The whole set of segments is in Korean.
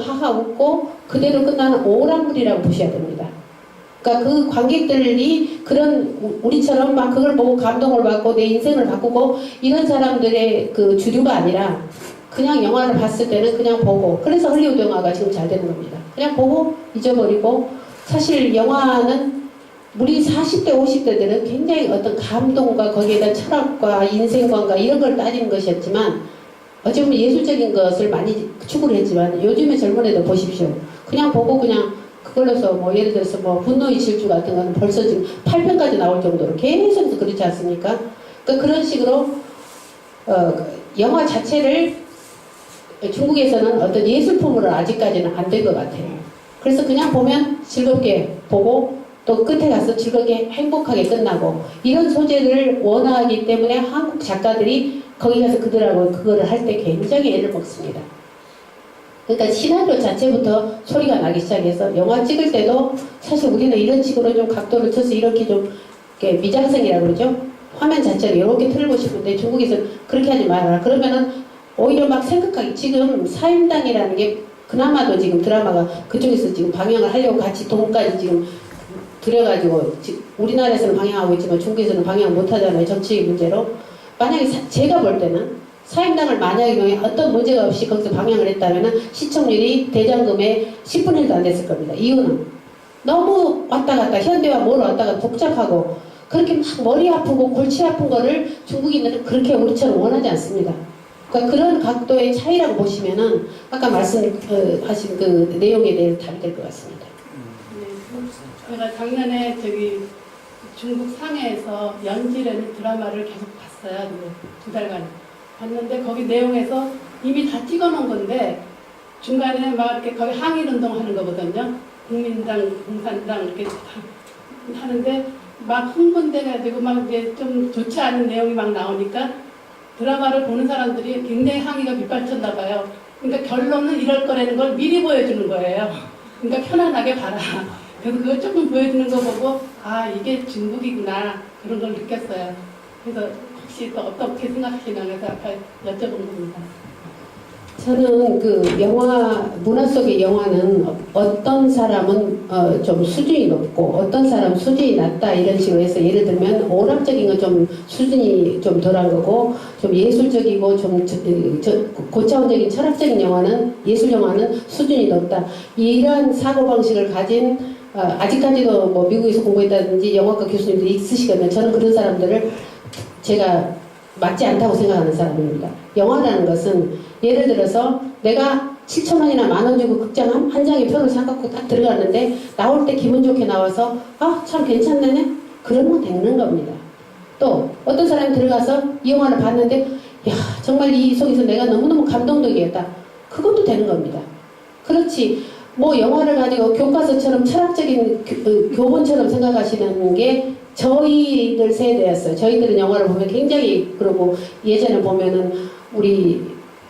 하하 웃고 그대로 끝나는 오락물이라고 보셔야 됩니다. 그러니까 그 관객들이 그런 우- 우리처럼 막 그걸 보고 감동을 받고 내 인생을 바꾸고 이런 사람들의 그 주류가 아니라 그냥 영화를 봤을 때는 그냥 보고 그래서 헐리우드 영화가 지금 잘 되는 겁니다. 그냥 보고 잊어버리고 사실 영화는 우리 40대 50대들은 굉장히 어떤 감동과 거기에 대한 철학과 인생관과 이런 걸 따지는 것이었지만 어찌 보면 예술적인 것을 많이 추구를 했지만 요즘의 젊은 애들 보십시오. 그냥 보고 그냥 그걸로서 뭐 예를 들어서 뭐 분노의 질주 같은 거는 벌써 지금 8편까지 나올 정도로 계속해서 그렇지 않습니까? 그러니까 그런 식으로 어, 영화 자체를 중국에서는 어떤 예술품으로 아직까지는 안 된 것 같아요. 그래서 그냥 보면 즐겁게 보고 또 끝에 가서 즐겁게 행복하게 끝나고 이런 소재를 원하기 때문에 한국 작가들이 거기 가서 그들하고 그거를 할 때 굉장히 애를 먹습니다. 그러니까 시나리오 자체부터 소리가 나기 시작해서 영화 찍을 때도 사실 우리는 이런 식으로 좀 각도를 쳐서 이렇게 좀 이렇게 미장센이라고 그러죠. 화면 자체를 이렇게 틀고 싶은데 중국에서는 그렇게 하지 말아라. 그러면은 오히려 막 생각하기 지금 사임당이라는 게 그나마도 지금 드라마가 그쪽에서 지금 방영을 하려고 같이 돈까지 지금 들여가지고 지- 우리나라에서는 방영하고 있지만 중국에서는 방영 못 하잖아요 정치 문제로 만약에 사- 제가 볼 때는 사임당을 만약에 어떤 문제가 없이 거기서 방영을 했다면 시청률이 대장금의 10분의 1도 안 됐을 겁니다 이유는 너무 왔다 갔다 현대와 뭘 왔다 갔다 복잡하고 그렇게 막 머리 아프고 골치 아픈 거를 중국인들은 그렇게 우리처럼 원하지 않습니다 그러니까 그런 각도의 차이라고 보시면은 아까 말씀하신 그 내용에 대해서 답이 될 것 같습니다. 네. 제가 작년에 저기 중국 상해에서 연지라는 드라마를 계속 봤어요. 네, 두 달간 봤는데 거기 내용에서 이미 다 찍어놓은 건데 중간에 막 이렇게 거기 항일 운동하는 거거든요. 국민당, 공산당 이렇게 다 하는데 막 흥분돼가지고 막 이제 좀 좋지 않은 내용이 막 나오니까 드라마를 보는 사람들이 굉장히 항의가 빗발쳤나 봐요. 그러니까 결론은 이럴 거라는 걸 미리 보여주는 거예요. 그러니까 편안하게 봐라. 그래서 그걸 조금 보여주는 거 보고 아 이게 중국이구나 그런 걸 느꼈어요. 그래서 혹시 또 어떻게 생각하시나 그래서 여쭤본 겁니다. 저는 그 영화 문화 속의 영화는 어떤 사람은 어, 좀 수준이 높고 어떤 사람은 수준이 낮다 이런 식으로 해서 예를 들면 오락적인 건 좀 수준이 좀 덜한 거고 좀 예술적이고 좀 저, 저, 고차원적인 철학적인 영화는 예술 영화는 수준이 높다 이런 사고 방식을 가진 어, 아직까지도 뭐 미국에서 공부했다든지 영화과 교수님들이 있으시거든요. 저는 그런 사람들을 제가 맞지 않다고 생각하는 사람입니다. 영화라는 것은 예를 들어서 내가 7천 원이나 만 원 주고 극장 한, 한 장의 표를 사갖고 딱 들어갔는데 나올 때 기분 좋게 나와서 아 참 괜찮네 그러면 되는 겁니다. 또 어떤 사람이 들어가서 이 영화를 봤는데 야 정말 이 속에서 내가 너무너무 감동적이었다 그것도 되는 겁니다. 그렇지 뭐 영화를 가지고 교과서처럼 철학적인 교, 어, 교본처럼 생각하시는 게 저희들 세대였어요. 저희들은 영화를 보면 굉장히 그러고 예전에 보면은 우리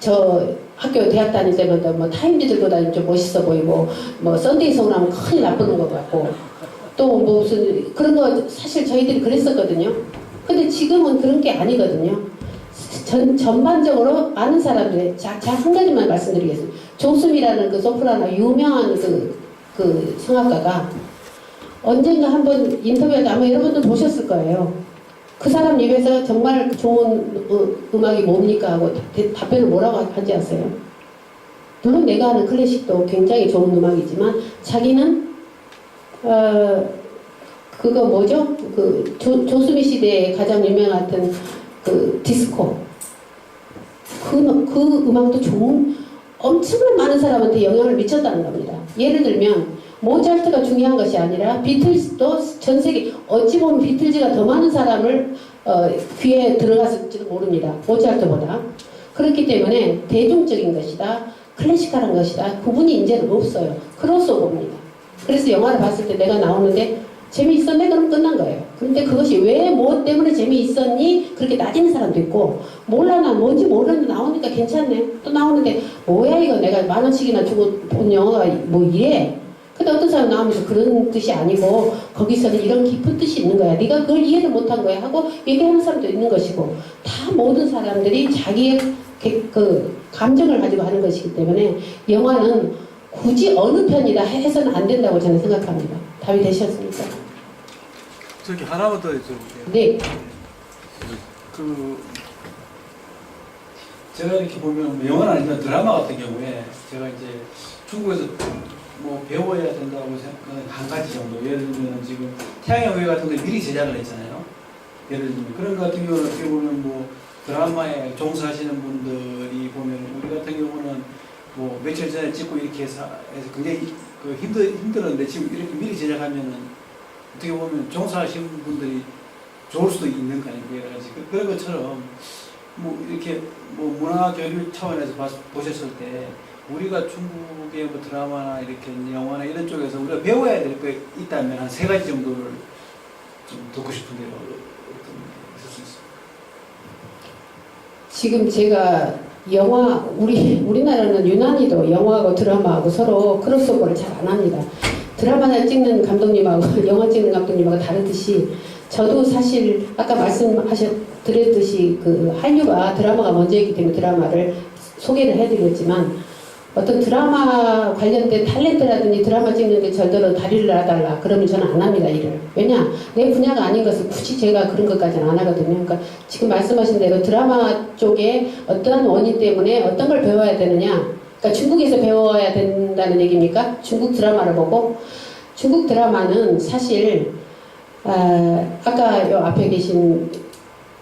저 학교 대학 다닐 때마다 뭐 타임즈들보다 좀 멋있어 보이고 뭐 썬데이 서울 하면 큰일 나쁘는 것 같고 또 무슨 그런 거 사실 저희들이 그랬었거든요. 근데 지금은 그런 게 아니거든요. 전, 전반적으로 아는 사람들, 자, 자, 한 가지만 말씀드리겠습니다. 조수미라는 그 소프라노 유명한 그, 그 성악가가 언젠가 한번 인터뷰할 아마 여러분들 보셨을 거예요. 그 사람 입에서 정말 좋은 어, 음악이 뭡니까 하고 대- 답변을 뭐라고 한지 아세요? 물론 내가 하는 클래식도 굉장히 좋은 음악이지만 자기는 어 그거 뭐죠? 그 조, 조수미 시대에 가장 유명했던 그 디스코 그, 그 음악도 좋은 엄청난 많은 사람한테 영향을 미쳤다는 겁니다. 예를 들면 모차르트가 중요한 것이 아니라 비틀즈도 전 세계 어찌 보면 비틀즈가 더 많은 사람을 어, 귀에 들어갔을지도 모릅니다. 모차르트보다 그렇기 때문에 대중적인 것이다 클래식한 것이다 구분이 이제는 없어요. 크로스오버입니다. 그래서 영화를 봤을 때 내가 나오는데 재미있었네? 그럼 끝난 거예요. 그런데 그것이 왜 뭐 때문에 재미있었니? 그렇게 따지는 사람도 있고 몰라 난 뭔지 모르는데 나오니까 괜찮네. 또 나오는데 뭐야 이거 내가 만 원씩이나 주고 본 영화가 뭐 이래? 근데 어떤 사람 나오면서 그런 뜻이 아니고 거기서는 이런 깊은 뜻이 있는 거야. 네가 그걸 이해를 못한 거야 하고 얘기하는 사람도 있는 것이고 다 모든 사람들이 자기의 그- 그 감정을 가지고 하는 것이기 때문에 영화는 굳이 어느 편이다 해서는 안 된다고 저는 생각합니다. 답이 되셨습니까? 저기 하나만 더 여쭤볼게요. 네. 그 제가 이렇게 보면 뭐 영화는 아니지만 드라마 같은 경우에 제가 이제 중국에서 뭐 배워야 된다고 생각하는 한 가지 정도. 예를 들면 지금 태양의 후예 같은 데 미리 제작을 했잖아요. 예를 들면 그런 거 같은 경우는 어떻게 보면 뭐 드라마에 종사하시는 분들이 보면 우리 같은 경우는 뭐 며칠 전에 찍고 이렇게 해서, 해서 굉장히 그 힘들 힘들었는데 지금 이렇게 미리 제작하면은 어떻게 보면 종사하시는 분들이 좋을 수도 있는 거 아니고 여러 가지. 그- 그런 것처럼 뭐 이렇게 뭐 문화 교류 차원에서 봤- 보셨을 때 우리가 중국의 뭐 드라마나 이렇게 영화나 이런 쪽에서 우리가 배워야 될 게 있다면 한 세 가지 정도를 좀 듣고 싶은데요. 어떤 게 있을 수 있어요? 지금 제가 영화 우리 우리나라는 유난히도 영화하고 드라마하고 서로 크로스오버를 잘 안 합니다. 드라마를 찍는 감독님하고 영화 찍는 감독님하고 다르듯이 저도 사실 아까 말씀하셨 드렸듯이 그 한류가 드라마가 먼저이기 때문에 드라마를 소개를 해드렸지만 어떤 드라마 관련된 탤런트라든지 드라마 찍는데 저더러 다리를 놔달라. 그러면 저는 안 합니다 일을. 왜냐? 내 분야가 아닌 것을 굳이 제가 그런 것까지는 안 하거든요. 그러니까 지금 말씀하신 대로 드라마 쪽에 어떠한 원인 때문에 어떤 걸 배워야 되느냐? 그러니까 중국에서 배워야 된다는 얘기입니까? 중국 드라마를 보고. 중국 드라마는 사실 아, 아까 요 앞에 계신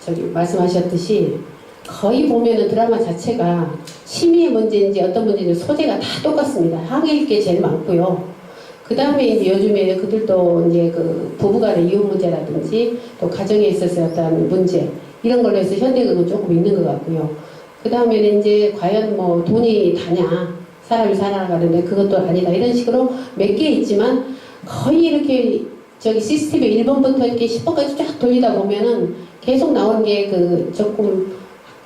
저기 말씀하셨듯이 거의 보면은 드라마 자체가 심의의 문제인지 어떤 문제인지 소재가 다 똑같습니다. 항해일 게 제일 많고요. 그 다음에 이제 요즘에 그들도 이제 그 부부간의 이혼 문제라든지 또 가정에 있어서 어떤 문제 이런 걸로 해서 현대극은 조금 있는 것 같고요. 그 다음에는 이제 과연 뭐 돈이 다냐 사람이 살아가는데 그것도 아니다 이런 식으로 몇 개 있지만 거의 이렇게 저기 시스템에 1번부터 이렇게 10번까지 쫙 돌리다 보면은 계속 나오는 게 그 조금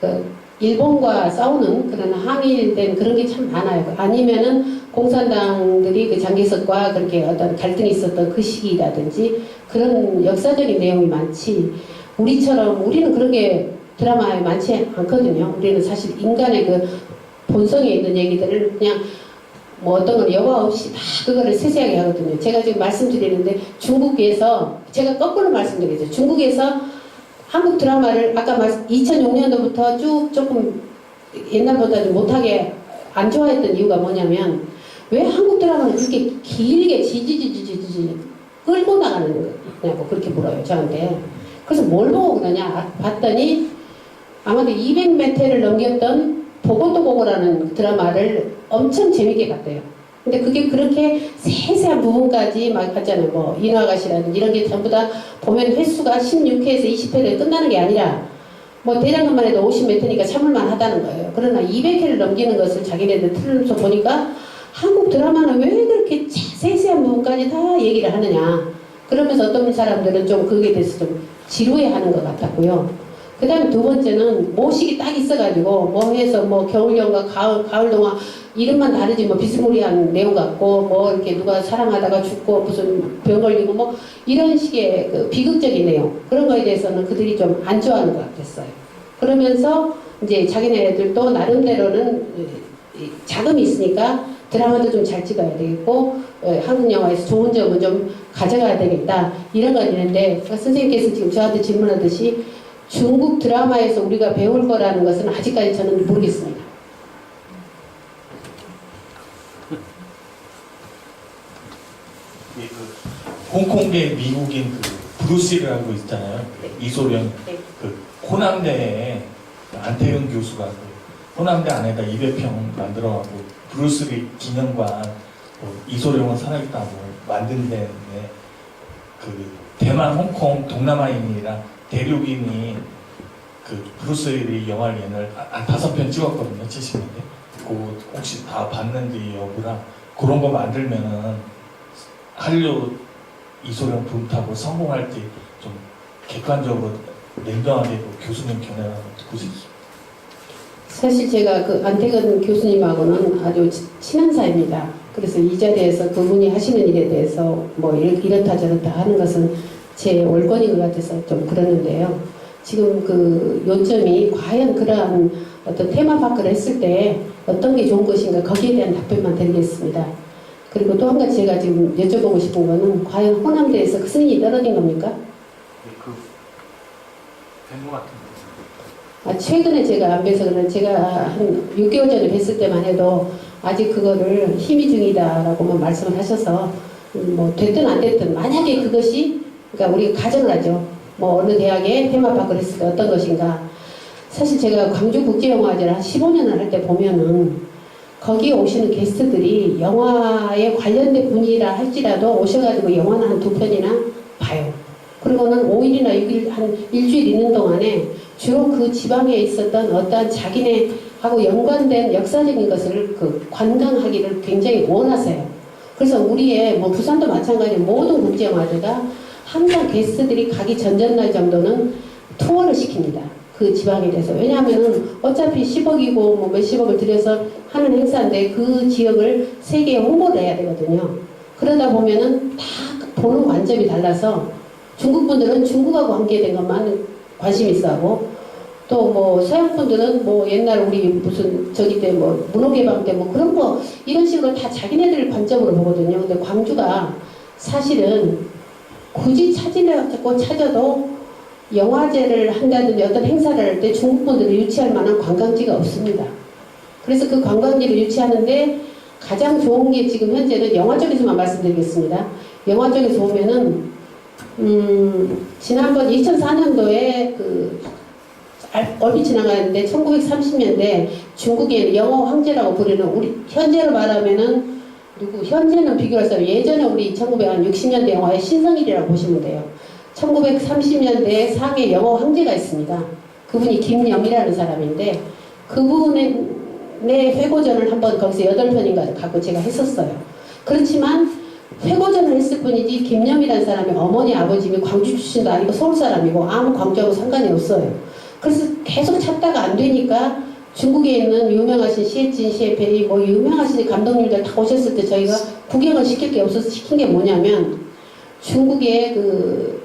그 일본과 싸우는 그런 항일된 그런 게 참 많아요. 아니면은 공산당들이 그 장개석과 그렇게 어떤 갈등이 있었던 그 시기라든지 그런 역사적인 내용이 많지. 우리처럼 우리는 그런 게 드라마에 많지 않거든요. 우리는 사실 인간의 그 본성에 있는 얘기들을 그냥 뭐 어떤 건 여과 없이 다 그거를 세세하게 하거든요. 제가 지금 말씀드리는데 중국에서 제가 거꾸로 말씀드리죠. 중국에서 한국 드라마를 아까 말씀 2006년도부터 쭉 조금 옛날보다 좀 못하게 안 좋아했던 이유가 뭐냐면 왜 한국 드라마를 그렇게 길게 지지지지지지 끌고 나가는 거냐고 그렇게 물어요 저한테. 그래서 뭘 보고 그러냐? 아, 봤더니 아마도 200매태를 넘겼던 보고도 보고라는 드라마를 엄청 재밌게 봤대요 근데 그게 그렇게 세세한 부분까지 막 하잖아요. 뭐, 인화가시라든지 이런 게 전부 다 보면 횟수가 16회에서 20회를 끝나는 게 아니라 뭐 대장금만 해도 50몇 회니까 참을만 하다는 거예요. 그러나 200회를 넘기는 것을 자기네들 틀면서 보니까 한국 드라마는 왜 그렇게 세세한 부분까지 다 얘기를 하느냐. 그러면서 어떤 사람들은 좀 그게 대해서 좀 지루해 하는 것 같았고요. 그 다음에 두 번째는 모식이 딱 있어가지고 뭐 해서 뭐 겨울연가 가을, 가을동화 이름만 다르지 뭐 비스무리한 내용 같고 뭐 이렇게 누가 사랑하다가 죽고 무슨 병 걸리고 뭐 이런 식의 그 비극적인 내용 그런 거에 대해서는 그들이 좀 안 좋아하는 것 같았어요. 그러면서 이제 자기네들도 나름대로는 이 자금이 있으니까 드라마도 좀 잘 찍어야 되겠고 어, 한국 영화에서 좋은 점은 좀 가져가야 되겠다 이런 거 있는데 선생님께서 지금 저한테 질문하듯이 중국 드라마에서 우리가 배울 거라는 것은 아직까지 저는 모르겠습니다. 이그 홍콩계 미국인 그 브루스리라고 있잖아요. 이소련 네. 그 호남대에 안태근 교수가 그 호남대 안에다 200평 만들어가고 브루스리 기념관 뭐 이소룡은 살아있다고 만든 데인데 그 대만, 홍콩, 동남아인이랑 대륙인이 그 브루스리 영화를 옛날 한 다섯 편 찍었거든요, 70년대. 그 혹시 다 봤는지 여부랑 그런 거 만들면은 한류 이소룡 붐 타고 성공할지 좀 객관적으로 냉정하게 그 교수님 견해를 싶습니다. 사실 제가 그 안태근 교수님하고는 아주 치- 친한 사이입니다. 그래서 이 자리에서 그분이 하시는 일에 대해서 뭐 이렇- 이렇다 저렇다 하는 것은 제 월권인 것 같아서 좀 그러는데요. 지금 그 요점이 과연 그러한 어떤 테마 파크를 했을 때 어떤 게 좋은 것인가 거기에 대한 답변만 드리겠습니다. 그리고 또 한 가지 제가 지금 여쭤보고 싶은 거는 과연 호남대에서 그 승인이 떨어진 겁니까? 그 된것 같은데. 아, 최근에 제가 안 뵈서 그런 제가 한 6개월 전에 뵀을 때만 해도 아직 그거를 힘의 중이다라고만 말씀을 하셔서 음, 뭐 됐든 안 됐든 만약에 그것이 그러니까 우리가 가정을 하죠. 뭐 어느 대학에 테마파크를 했을 때 어떤 것인가. 사실 제가 광주국제영화제를 한 15년을 할 때 보면은 거기에 오시는 게스트들이 영화에 관련된 분이라 할지라도 오셔가지고 영화는 한 두 편이나 봐요. 그리고는 5일이나 6일, 한 일주일 있는 동안에 주로 그 지방에 있었던 어떠한 자기네 하고 연관된 역사적인 것을 그 관광하기를 굉장히 원하세요. 그래서 우리의 뭐 부산도 마찬가지 모든 국제영화제가 항상 게스트들이 가기 전전날 정도는 투어를 시킵니다. 그 지방에 대해서. 왜냐하면 어차피 10억이고 뭐 몇십억을 들여서 하는 행사인데 그 지역을 세계에 홍보를 해야 되거든요. 그러다 보면은 다 보는 관점이 달라서 중국 분들은 중국하고 관계된 것만 관심 있어 하고 또 뭐 서양 분들은 뭐 옛날 우리 무슨 저기 때 뭐 문호개방 때 뭐 그런 거 이런 식으로 다 자기네들 관점으로 보거든요. 근데 광주가 사실은 굳이 찾으려고 찾아도 영화제를 한다든지 어떤 행사를 할 때 중국 분들이 유치할 만한 관광지가 없습니다. 그래서 그 관광지를 유치하는데 가장 좋은 게 지금 현재는 영화 쪽에서만 말씀드리겠습니다. 영화 쪽에서 보면은 음, 지난번 2004년도에 그 알- 얼핏 지나가는데 1930년대 중국의 영어 황제라고 부르는 우리 현재로 말하면은 누구 현재는 비교할 수 없어요. 예전에 우리 1960년대 영화의 신성일이라고 보시면 돼요. 1930년대에 상해 영어 황제가 있습니다. 그분이 김영이라는 사람인데 그분의 회고전을 한번 거기서 여덟 편인가 갖고 제가 했었어요. 그렇지만 회고전을 했을 뿐이지 김영이라는 사람이 어머니 아버님이 광주 출신도 아니고 서울 사람이고 아무 광주하고 상관이 없어요. 그래서 계속 찾다가 안 되니까 중국에 있는 유명하신 시에진 시에페이 뭐 유명하신 감독님들 다 오셨을 때 저희가 구경을 시킬 게 없어서 시킨 게 뭐냐면 중국의 그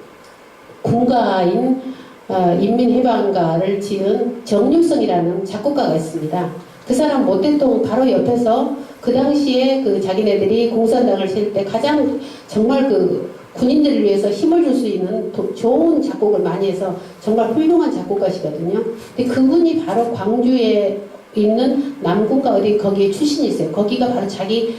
군가인 어, 인민해방가를 지은 정육성이라는 작곡가가 있습니다. 그 사람 모태통 바로 옆에서 그 당시에 그 자기네들이 공산당을 칠 때 가장 정말 그 군인들을 위해서 힘을 줄 수 있는 도- 좋은 작곡을 많이 해서 정말 훌륭한 작곡가시거든요. 근데 그분이 바로 광주에 있는 남군가 어디 거기에 출신이 있어요. 거기가 바로 자기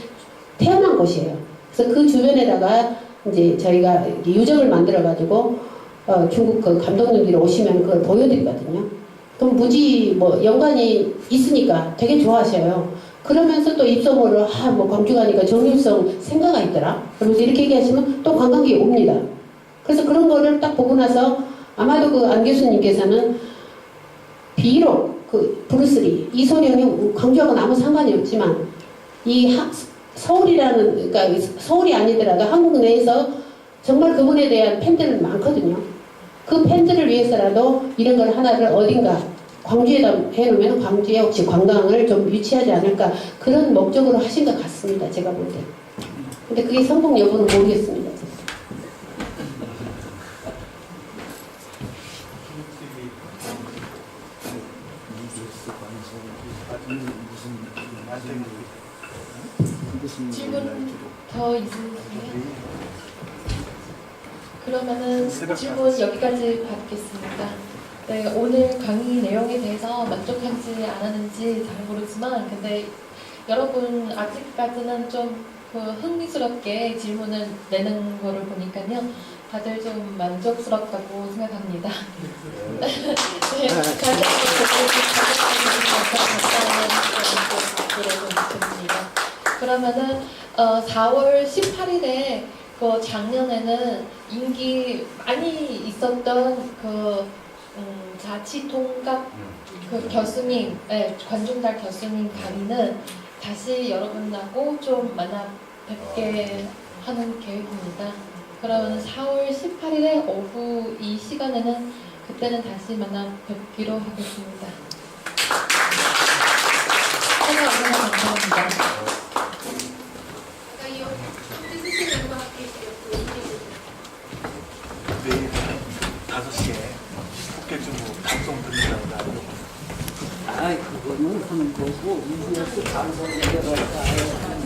태어난 곳이에요. 그래서 그 주변에다가 이제 저희가 유적을 만들어 가지고 어, 중국 그 감독님들이 오시면 그걸 보여드리거든요. 그럼 무지 뭐 연관이 있으니까 되게 좋아하셔요. 그러면서 또 입소문을 아 뭐 광주 가니까 정일성 생가가 있더라. 그러면서 이렇게 얘기하시면 또 관광객이 옵니다. 그래서 그런 거를 딱 보고 나서 아마도 그 안 교수님께서는 비록 그 브루스리 이소룡이 광주하고는 아무 상관이 없지만 이 하- 서울이라는 그러니까 서울이 아니더라도 한국 내에서 정말 그분에 대한 팬들은 많거든요. 그 팬들을 위해서라도 이런 걸 하나를 어딘가 광주에다 해놓으면 광주에 혹시 관광을 좀 유치하지 않을까 그런 목적으로 하신 것 같습니다. 제가 볼 때. 근데 그게 성공 여부는 모르겠습니다. 질문 더 있으세요? 그러면은 질문 여기까지 받겠습니다. 네, 오늘 강의 내용에 대해서 만족하지 않았는지 잘 모르지만 근데 여러분 아직까지는 좀 그 흥미스럽게 질문을 내는 거를 보니까요 다들 좀 만족스럽다고 생각합니다. 네, 한번 그러면은 어, 4월 18일에 그 작년에는 인기 많이 있었던 그 음, 자치 통갑 그 교수님, 네, 관중달 교수님 강의는 다시 여러분하고 좀 만나 뵙게 하는 계획입니다. 그러면 4월 18일에 오후 이 시간에는 그때는 다시 만나 뵙기로 하겠습니다. 참여해주셔서 감사합니다. 용하는 거고, 이게 또 방송이 들어가